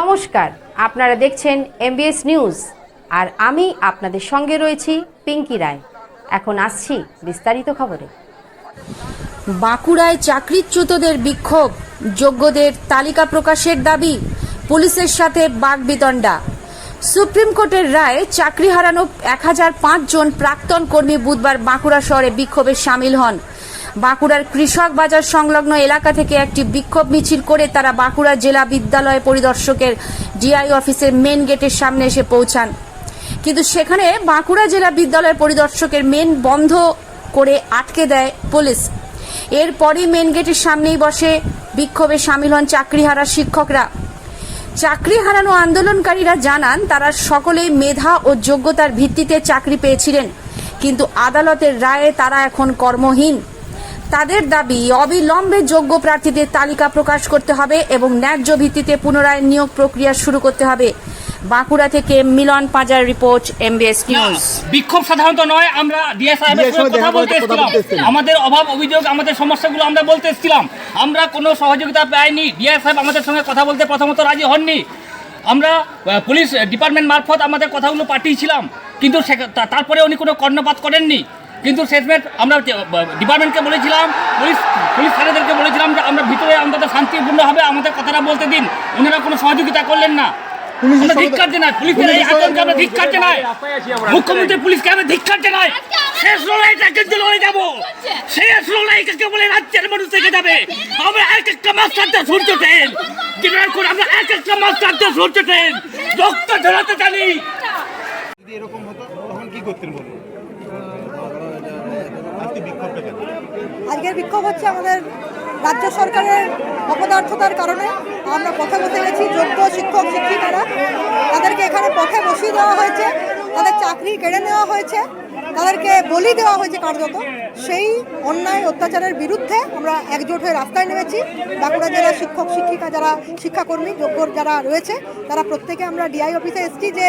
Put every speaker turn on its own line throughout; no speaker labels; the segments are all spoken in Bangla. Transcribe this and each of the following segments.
নমস্কার, আপনারা দেখছেন এমবিএস নিউজ আর আমি আপনাদের সঙ্গে রয়েছি পিঙ্কি রায়। এখন আসছি বিস্তারিত খবরে। বাঁকুড়ায় চাকরিচ্যুতদের বিক্ষোভ, যোগ্যদের তালিকা প্রকাশের দাবি, পুলিশের সাথে বাগবিতণ্ডা সুপ্রিম কোর্টের রায়ে চাকরি হারানো এক হাজার পাঁচ জন প্রাক্তন কর্মী বুধবার বাঁকুড়া শহরে বিক্ষোভে সামিল হন। বাঁকুড়ার কৃষক বাজার সংলগ্ন এলাকা থেকে একটি বিক্ষোভ মিছিল করে তারা বাঁকুড়া জেলা বিদ্যালয় পরিদর্শকের ডিআই অফিসের মেন গেটের সামনে এসে পৌঁছান। কিন্তু সেখানে বাঁকুড়া জেলা বিদ্যালয় পরিদর্শকের মেন বন্ধ করে আটকে দেয় পুলিশ। এরপরই মেন গেটের সামনেই বসে বিক্ষোভে সামিল হন চাকরিহারা শিক্ষকরা। চাকরি হারানো আন্দোলনকারীরা জানান, তারা সকলেই মেধা ও যোগ্যতার ভিত্তিতে চাকরি পেয়েছিলেন, কিন্তু আদালতের রায়ে তারা এখন কর্মহীন। তাদের দাবি অবিলম্বে যোগ্য প্রার্থীদের তালিকা প্রকাশ করতে হবে এবং ন্যায্য ভিত্তিতে পুনরায় নিয়োগ প্রক্রিয়া শুরু করতে হবে। বাঁকুড়া থেকে Milan Pajar report MBS news
বিক্ষোভ সাধারণত নয় আমরা সাহেবের সঙ্গে কথা বলতে এসেছিলাম। আমাদের অভাব অভিযোগ আমাদের সমস্যাগুলো আমরা বলতে এসেছিলাম। আমরা কোনো সহযোগিতা পাইনি। ডিএস সাহেব আমাদের সঙ্গে কথা বলতে প্রথমত রাজি হননি। আমরা পুলিশ ডিপার্টমেন্ট মারফত আমাদের কথাগুলো পাঠিয়েছিলাম। কিন্তু তারপরে উনি কোনো কর্ণপাত করেননি। কিন্তু শেষমেশ আমরা ডিপার্টমেন্টকে বলেছিলাম পুলিশ পুলিশ স্যারেদেরকে বলেছিলাম যে আমরা ভিতরে অন্তত শান্তিপূর্ণভাবে আমাদের কথাটা বলতে দিন। ওনারা কোনো সহযোগিতা করলেন না। আমরা জানাই পুলিশের এই আমরা জানাই। মুখ্যমন্ত্রী পুলিশকে আমি ধিক্কার জানাই। শেষ লড়াইটা কিন্তু লড়ে যাব। শেষ বলে রাজ্যের মানুষ থেকে যাবে। আমরা এক একটা মাস্টারতে সূর্য ট্রেন কিনার করে আমরা এক একটা মাস্টারতে সূর্য ট্রেন রক্ত ঝরাতে জানি।
যদি এরকম হতো তখন কি করতেন বলুন?
আজকের বিক্ষোভ হচ্ছে আমাদের রাজ্য সরকারের অপদার্থতার কারণে। আমরা পথে বসে গেছি, যোগ্য শিক্ষক, শিক্ষিকারা। তাদেরকে এখানে পথে বসিয়ে দেওয়া হয়েছে। তাদের চাকরি কেড়ে নেওয়া হয়েছে। তাদেরকে বলি দেওয়া হয়েছে কার্যত। সেই অন্যায় অত্যাচারের বিরুদ্ধে আমরা একজোট হয়ে রাস্তায় নেমেছি। বাঁকুড়া জেলার শিক্ষক, শিক্ষিকা যারা, শিক্ষাকর্মী, যোগ্য যারা রয়েছে, তারা প্রত্যেকে আমরা ডিআই অফিসে এসেছি যে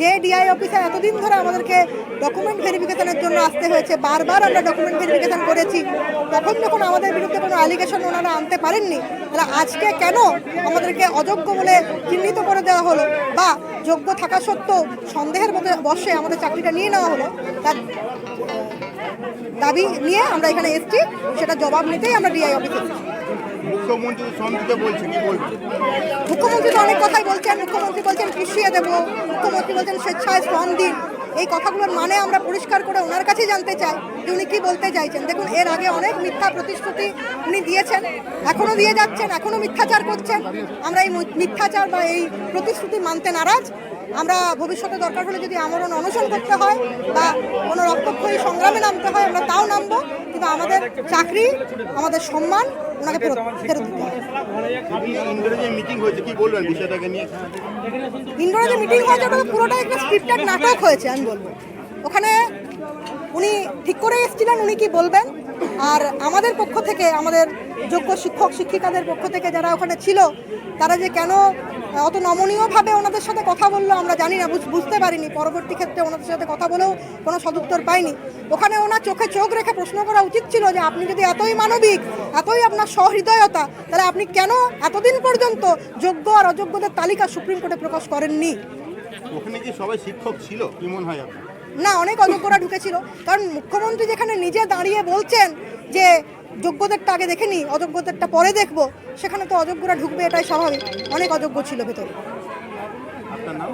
যে ডিআই অফিসে এতদিন ধরে আমাদেরকে ডকুমেন্ট ভেরিফিকেশনের জন্য আসতে হয়েছে, বারবার আমরা ডকুমেন্ট ভেরিফিকেশন করেছি। তখন যখন আমাদের বিরুদ্ধে কোনো অ্যালিগেশন ওনারা আনতে পারেননি, তাহলে আজকে কেন আমাদেরকে অযোগ্য বলে চিহ্নিত করে দেওয়া হলো? বা যোগ্য থাকা সত্ত্বেও সন্দেহের মধ্যে বসে আমাদের চাকরিটা নিয়ে নেওয়া হলো। তার দাবি নিয়ে আমরা এখানে এসেছি সেটা জবাব নিতেই আমরা ডিআই অফিসে
মুখ্যমন্ত্রী বলছে কি বলবেন
মুখ্যমন্ত্রী তো অনেক কথাই বলছেন মুখ্যমন্ত্রী বলছেন পুষিয়ে দেবো মুখ্যমন্ত্রী বলছেন স্বেচ্ছায় শ্রম দিন। এই কথাগুলোর মানে আমরা পরিষ্কার করে ওনার কাছেই জানতে চাই যে উনি কি বলতে চাইছেন। দেখুন এর আগে অনেক মিথ্যা প্রতিশ্রুতি উনি দিয়েছেন এখনও দিয়ে যাচ্ছেন এখনও মিথ্যাচার করছেন। আমরা এই মিথ্যাচার বা এই প্রতিশ্রুতি মানতে নারাজ। আমরা ভবিষ্যতে দরকার হলে যদি আমরণ অনশন করতে হয় বা কোনো রক্তক্ষয়ী সংগ্রামে নামতে হয় আমরা তাও নামবো। কিন্তু আমাদের চাকরি আমাদের সম্মান ওনাকে ফেরত দিতে হবে।
ইন্দ্রে যে মিটিং হয়েছে কি বলবেন বিষয়টাকে নিয়ে?
ইন্ডোরে যে মিটিং হয়েছে ওটা তো পুরোটাই একটা স্ক্রিপ্টেড নাটক হয়েছে আমি বলব। ওখানে উনি ঠিক করে এসেছিলেন উনি কি বলবেন? আর আমাদের পক্ষ থেকে, আমাদের যোগ্য শিক্ষক, শিক্ষিকাদের পক্ষ থেকে যারা ওখানে ছিল, তারা যে কেন অত নমনীয়ভাবে ওনাদের সাথে কথা বলল আমরা জানি না, বুঝ- বুঝতে পারিনি। পরবর্তী ক্ষেত্রে ওনাদের সাথে কথা বলেও কোনো সদুত্তর পাইনি। ওখানে ওনার চোখে চোখ রেখে প্রশ্ন করা উচিত ছিল যে, আপনি যদি এতই মানবিক, এতই আপনার সহৃদয়তা, তাহলে আপনি কেন এতদিন পর্যন্ত যোগ্য আর অযোগ্যদের তালিকা সুপ্রিম কোর্টে প্রকাশ করেননি?
ওখানে কি সবাই শিক্ষক ছিল? কি মনে হয় আপনার?
না অনেক অযোগ্যরা ঢুকেছিল। কারণ মুখ্যমন্ত্রী যেখানে নিজে দাঁড়িয়ে বলছেন যে যোগ্যদেরটা আগে দেখে নি অযোগ্যদেরটা পরে দেখব সেখানে তো অযোগ্যরা ঢুকবে এটাই স্বাভাবিক। অনেক অযোগ্য ছিল ভেতরে। আমার নাম